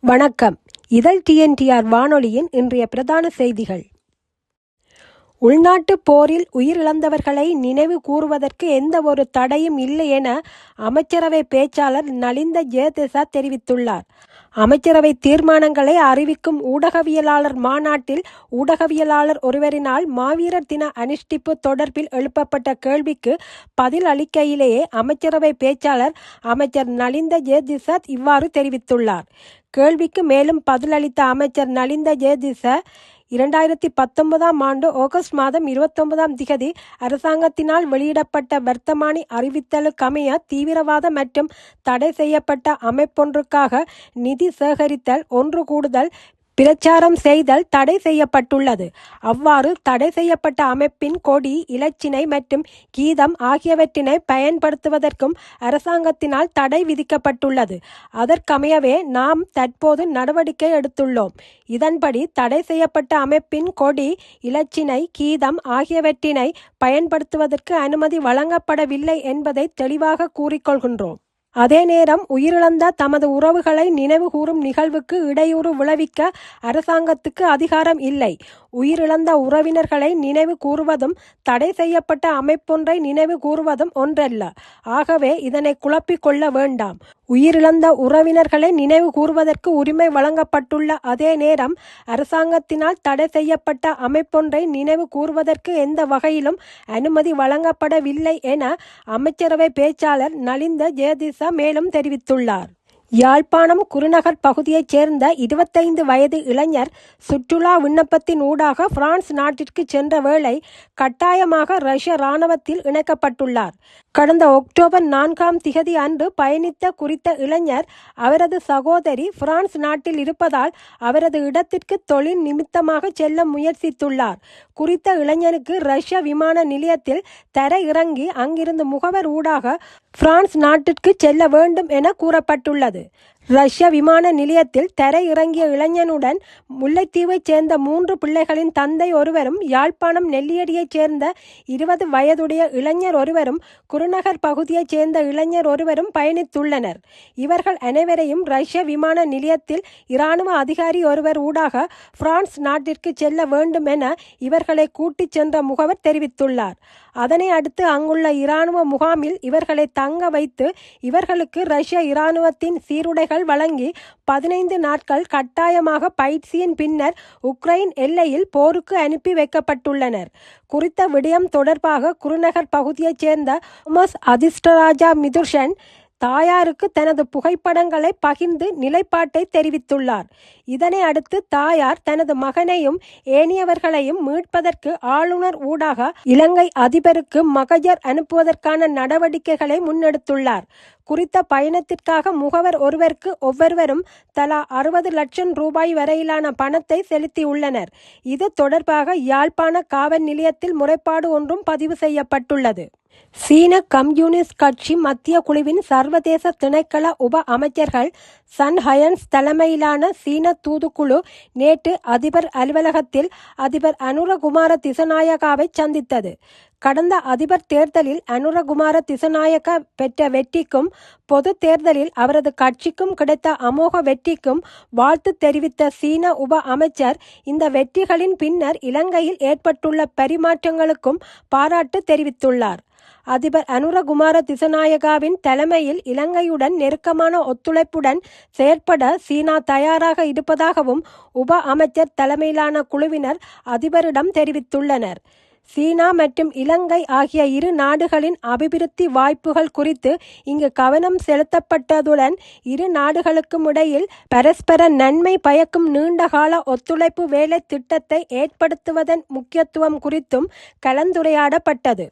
வணக்கம். இதழ் டிஎன்டிஆர் வானொலியின் இன்றைய பிரதான செய்திகள். உள்நாட்டுப் போரில் உயிரிழந்தவர்களை நினைவு கூறுவதற்கு எந்த ஒரு தடையும் இல்லை என அமைச்சரவை பேச்சாளர் நலிந்த ஜெயதிசா தெரிவித்துள்ளார். அமைச்சரவை தீர்மானங்களை அறிவிக்கும் ஊடகவியலாளர் மாநாட்டில் ஊடகவியலாளர் ஒருவரினால் மாவீரர் தின அனுஷ்டிப்பு தொடர்பில் எழுப்பப்பட்ட கேள்விக்கு பதில் அளிக்கையிலேயே அமைச்சரவை பேச்சாளர் அமைச்சர் நலிந்த ஜெயதிசத் இவ்வாறு தெரிவித்துள்ளார். கேள்விக்கு மேலும் பதிலளித்த அமைச்சர் நலிந்த ஜெயதிச இரண்டாயிரத்தி பத்தொன்பதாம் ஆண்டு ஆகஸ்ட் மாதம் இருபத்தொன்பதாம் திகதி அரசாங்கத்தினால் வெளியிடப்பட்ட வர்த்தமானி அறிவித்தலுக்கமைய தீவிரவாத மற்றும் தடை செய்யப்பட்ட அமைப்பொன்றுக்காக நிதி சேகரித்தல் ஒன்று கூடுதல் பிரச்சாரம் செய்தல் தடை செய்யப்பட்டுள்ளது. அவ்வாறு தடை செய்யப்பட்ட அமைப்பின் கொடி இலச்சினை மற்றும் கீதம் ஆகியவற்றினை பயன்படுத்துவதற்கும் அரசாங்கத்தினால் தடை விதிக்கப்பட்டுள்ளது. அதற்கமையவே நாம் தற்போது நடவடிக்கை எடுத்துள்ளோம். இதன்படி தடை செய்யப்பட்ட அமைப்பின் கொடி இலச்சினை கீதம் ஆகியவற்றினை பயன்படுத்துவதற்கு அனுமதி வழங்கப்படவில்லை என்பதை தெளிவாக கூறிக்கொள்கின்றோம். அதே நேரம் உயிரிழந்த தமது உறவுகளை நினைவு கூறும் நிகழ்வுக்கு இடையூறு விளைவிக்க அரசாங்கத்துக்கு அதிகாரம் இல்லை. உயிரிழந்த உறவினர்களை நினைவு கூறுவதும் தடை செய்யப்பட்ட அமைப்பொன்றை நினைவு கூறுவதும் ஒன்றல்ல. ஆகவே இதனை குழப்பிக் கொள்ள வேண்டாம். உயிரிழந்த உறவினர்களை நினைவு கூறுவதற்கு உரிமை வழங்கப்பட்டுள்ள அதே நேரம் அரசாங்கத்தினால் தடை செய்யப்பட்ட அமைப்பொன்றை நினைவு கூறுவதற்கு எந்த வகையிலும் அனுமதி வழங்கப்படவில்லை என அமைச்சரவை பேச்சாளர் நலிந்த ஜெயதிசா மேலும் தெரிவித்துள்ளார். யாழ்ப்பாணம் குருநகர் பகுதியைச் சேர்ந்த இருபத்தைந்து வயது இளைஞர் சுற்றுலா விண்ணப்பத்தின் ஊடாக பிரான்ஸ் நாட்டிற்கு சென்ற வேளை கட்டாயமாக ரஷ்ய இராணுவத்தில் இணைக்கப்பட்டுள்ளார். கடந்த அக்டோபர் நான்காம் திகதி அன்று பயணித்த குறித்த இளைஞர் அவரது சகோதரி பிரான்ஸ் நாட்டில் இருப்பதால் அவரது இடத்திற்கு தொழில் நிமித்தமாக செல்ல முயற்சித்துள்ளார். குறித்த இளைஞருக்கு ரஷ்ய விமான நிலையத்தில் தர இறங்கி அங்கிருந்து முகவர் ஊடாக பிரான்ஸ் நாட்டிற்கு செல்ல வேண்டும் என கூறப்பட்டுள்ளது. ரஷ்ய விமான நிலையத்தில் தரை இறங்கிய இளைஞனுடன் முல்லைத்தீவைச் சேர்ந்த மூன்று பிள்ளைகளின் தந்தை ஒருவரும் யாழ்ப்பாணம் நெல்லியடியைச் சேர்ந்த இருபது வயதுடைய இளைஞர் ஒருவரும் குருநகர் பகுதியைச் சேர்ந்த இளைஞர் ஒருவரும் பயணித்துள்ளனர். இவர்கள் அனைவரையும் ரஷ்ய விமான நிலையத்தில் இராணுவ அதிகாரி ஒருவர் ஊடாக பிரான்ஸ் நாட்டிற்கு செல்ல வேண்டும் என இவர்களை கூட்டிச் சென்ற முகவர் தெரிவித்துள்ளார். அதனை அடுத்து அங்குள்ள இராணுவ முகாமில் இவர்களை தங்க வைத்து இவர்களுக்கு ரஷ்ய இராணுவத்தின் சீருடைகள் வழங்கி பதினைந்து நாட்கள் கட்டாயமாக பயிற்சியின் பின்னர் உக்ரைன் எல்லையில் போருக்கு அனுப்பி வைக்கப்பட்டுள்ளனர். குறித்த விடயம் தொடர்பாக குருநகர் பகுதியைச் சேர்ந்த உமஸ் அதிர்ஷ்டராஜா மிதுர்ஷன் தாயாருக்கு தனது புகைப்படங்களை பகிர்ந்து நிலைப்பாட்டை தெரிவித்துள்ளார். இதனை அடுத்து தாயார் தனது மகனையும் ஏனியவர்களையும் மீட்பதற்கு ஆளுநர் ஊடாக இலங்கை அதிபருக்கு மகஜர் அனுப்புவதற்கான நடவடிக்கைகளை முன்னெடுத்துள்ளார். குறித்த பயணத்திற்காக முகவர் ஒருவருக்கு ஒவ்வொருவரும் தலா அறுபது லட்சம் ரூபாய் வரையிலான பணத்தை செலுத்தியுள்ளனர். இது தொடர்பாக யாழ்ப்பாண காவல் நிலையத்தில் முறைப்பாடு ஒன்றும் பதிவு செய்யப்பட்டுள்ளது. சீன கம்யூனிஸ்ட் கட்சி மத்திய குழுவின் சர்வதேச திணைக்கள உப அமைச்சர்கள் சன் ஹயன்ஸ் தலைமையிலான சீன தூதுக்குழு நேற்று அதிபர் அலுவலகத்தில் அதிபர் அனுரகுமார திசநாயகாவை சந்தித்தது. கடந்த அதிபர் தேர்தலில் அனுரகுமார திசநாயக்க பெற்ற வெற்றிக்கும் பொது தேர்தலில் அவரது கட்சிக்கும் கிடைத்த அமோக வெற்றிக்கும் வாழ்த்து தெரிவித்த சீன உப அமைச்சர் இந்த வெற்றிகளின் பின்னர் இலங்கையில் ஏற்பட்டுள்ள பரிமாற்றங்களுக்கும் பாராட்டு தெரிவித்துள்ளார். அதிபர் அனுரகுமார திசநாயகாவின் தலைமையில் இலங்கையுடன் நெருக்கமான ஒத்துழைப்புடன் செயற்பட சீனா தயாராக இருப்பதாகவும் உப அமைச்சர் தலைமையிலான குழுவினர் அதிபரிடம் தெரிவித்துள்ளனர். சீனா மற்றும் இலங்கை ஆகிய இரு நாடுகளின் அபிவிருத்தி வாய்ப்புகள் குறித்து இங்கு கவனம் செலுத்தப்பட்டதுடன் இரு நாடுகளுக்கும் இடையில் பரஸ்பர நன்மை பயக்கும் நீண்டகால ஒத்துழைப்பு வேலை திட்டத்தை ஏற்படுத்துவதன் முக்கியத்துவம் குறித்தும் கலந்துரையாடப்பட்டது.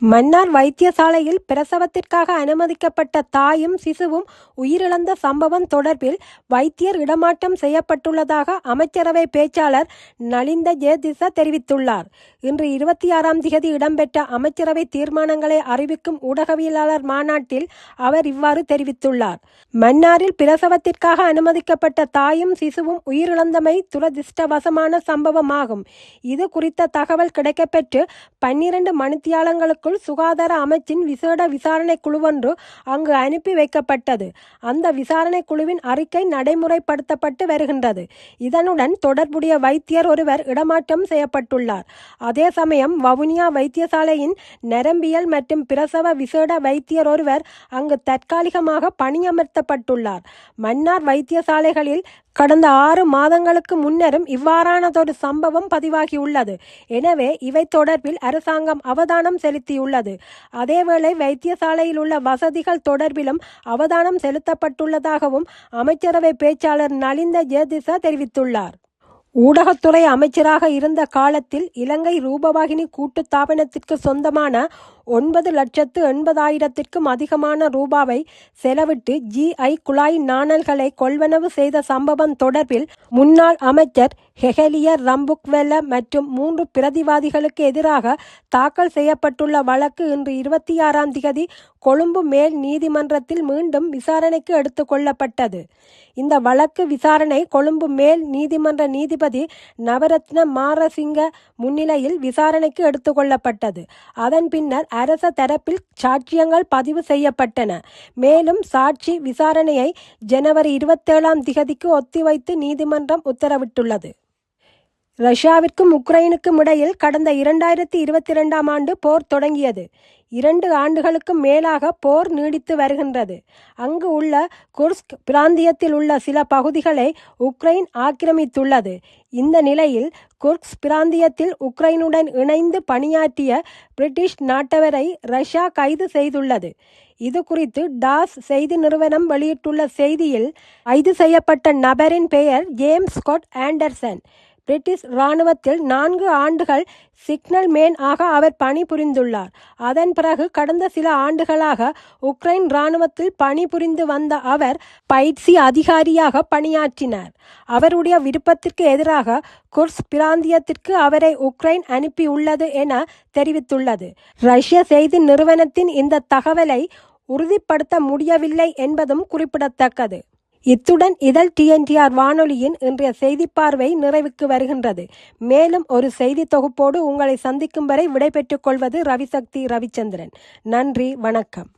மன்னார் வைத்தியசாலையில் பிரசவத்திற்காக அனுமதிக்கப்பட்ட தாயும் சிசுவும் உயிரிழந்த சம்பவம் தொடர்பில் வைத்தியர் இடமாற்றம் செய்யப்பட்டுள்ளதாக அமைச்சரவை பேச்சாளர் நலிந்த ஜெயதிசா தெரிவித்துள்ளார். இன்று இருபத்தி ஆறாம் தேதி இடம்பெற்ற அமைச்சரவை தீர்மானங்களை அறிவிக்கும் ஊடகவியலாளர் மாநாட்டில் அவர் இவ்வாறு தெரிவித்துள்ளார். மன்னாரில் பிரசவத்திற்காக அனுமதிக்கப்பட்ட தாயும் சிசுவும் உயிரிழந்தமை துரதிர்ஷ்டவசமான சம்பவமாகும். இது குறித்த தகவல் கிடைக்கப்பெற்று பன்னிரண்டு மணித்தியாலங்களுக்கு நாட்களுக்குள் சுகாதார அமைச்சின் விசேட விசாரணை குழுவொன்று அங்கு அனுப்பி வைக்கப்பட்டது. அந்த விசாரணை குழுவின் அறிக்கை நடைமுறைப்படுத்தப்பட்டு வருகின்றது. இதனுடன் தொடர்புடைய வைத்தியர் ஒருவர் இடமாற்றம் செய்யப்பட்டுள்ளார். அதே சமயம் வவுனியா வைத்தியசாலையின் நரம்பியல் மற்றும் பிரசவ விசேட வைத்தியர் ஒருவர் அங்கு தற்காலிகமாக பணியமர்த்தப்பட்டுள்ளார். மன்னார் வைத்தியசாலைகளில் கடந்த ஆறு மாதங்களுக்கு முன்னரும் இவ்வாறானதொரு சம்பவம் பதிவாகியுள்ளது. எனவே இவை தொடர்பில் அரசாங்கம் அவதானம் செலுத்தியுள்ளது. அதேவேளை வைத்தியசாலையில் உள்ள வசதிகள் தொடர்பிலும் அவதானம் செலுத்தப்பட்டுள்ளதாகவும் அமைச்சரவை பேச்சாளர் நலிந்த ஜெயதிசா தெரிவித்துள்ளார். ஊடகத்துறை அமைச்சராக இருந்த காலத்தில் இலங்கை ரூபவாகினி கூட்டுத்தாபனத்திற்கு சொந்தமான ஒன்பது லட்சத்து எண்பதாயிரத்திற்கும் அதிகமான ரூபாவை செலவிட்டு ஜிஐ குழாய் நாணல்களை கொள்வனவு செய்த சம்பவம் தொடர்பில் முன்னாள் அமைச்சர் ஹெஹலியர் ரம்புக்வெல்ல மற்றும் மூன்று பிரதிவாதிகளுக்கு எதிராக தாக்கல் செய்யப்பட்டுள்ள வழக்கு இன்று இருபத்தி ஆறாம் திகதி கொழும்பு மேல் நீதிமன்றத்தில் மீண்டும் விசாரணைக்கு எடுத்துக்கொள்ளப்பட்டது இந்த வழக்கு விசாரணை கொழும்பு மேல் நீதிமன்ற நீதிபதி நவரத்ன மாரசிங்க முன்னிலையில் விசாரணைக்கு எடுத்துக்கொள்ளப்பட்டது அதன் பின்னர் அரச தரப்பில் சாட்சியங்கள் பதிவு செய்யப்பட்டன. மேலும் சாட்சி விசாரணையை ஜனவரி இருபத்தேழாம் திகதிக்கு ஒத்திவைத்து நீதிமன்றம் உத்தரவிட்டுள்ளது. ரஷ்யாவிற்கும் உக்ரைனுக்கும் இடையில் கடந்த இரண்டாயிரத்தி இருபத்தி இரண்டாம் ஆண்டு போர் தொடங்கியது. இரண்டு ஆண்டுகளுக்கும் மேலாக போர் நீடித்து வருகின்றது. அங்கு உள்ள குர்ஸ்க் பிராந்தியத்தில் உள்ள சில பகுதிகளை உக்ரைன் ஆக்கிரமித்துள்ளது. இந்த நிலையில் குர்க்ஸ் பிராந்தியத்தில் உக்ரைனுடன் இணைந்து பணியாற்றிய பிரிட்டிஷ் நாட்டவரை ரஷ்யா கைது செய்துள்ளது. இது குறித்து டாஸ் செய்தி நிறுவனம் வெளியிட்டுள்ள செய்தியில் கைது செய்யப்பட்ட நபரின் பெயர் ஜேம்ஸ் ஸ்காட் ஆண்டர்சன். பிரிட்டிஷ் இராணுவத்தில் நான்கு ஆண்டுகள் சிக்னல் மேன் ஆக அவர் பணிபுரிந்துள்ளார். அதன் பிறகு கடந்த சில ஆண்டுகளாக உக்ரைன் இராணுவத்தில் பணிபுரிந்து வந்த அவர் பயிற்சி அதிகாரியாக பணியாற்றினார். அவருடைய விருப்பத்திற்கு எதிராக குர்ஸ் பிராந்தியத்திற்கு அவரை உக்ரைன் அனுப்பியுள்ளது என தெரிவித்துள்ளது. ரஷ்ய செய்தி நிறுவனத்தின் இந்த தகவலை உறுதிப்படுத்த முடியவில்லை என்பதும் குறிப்பிடத்தக்கது. இத்துடன் இதழ் டிஎன்டிஆர் வானொலியின் இன்றைய செய்தி பார்வை நிறைவுக்கு வருகின்றது. மேலும் ஒரு செய்தி தொகுப்போடு உங்களை சந்திக்கும் வரை விடைபெற்றுக் கொள்வது ரவிசக்தி ரவிச்சந்திரன். நன்றி வணக்கம்.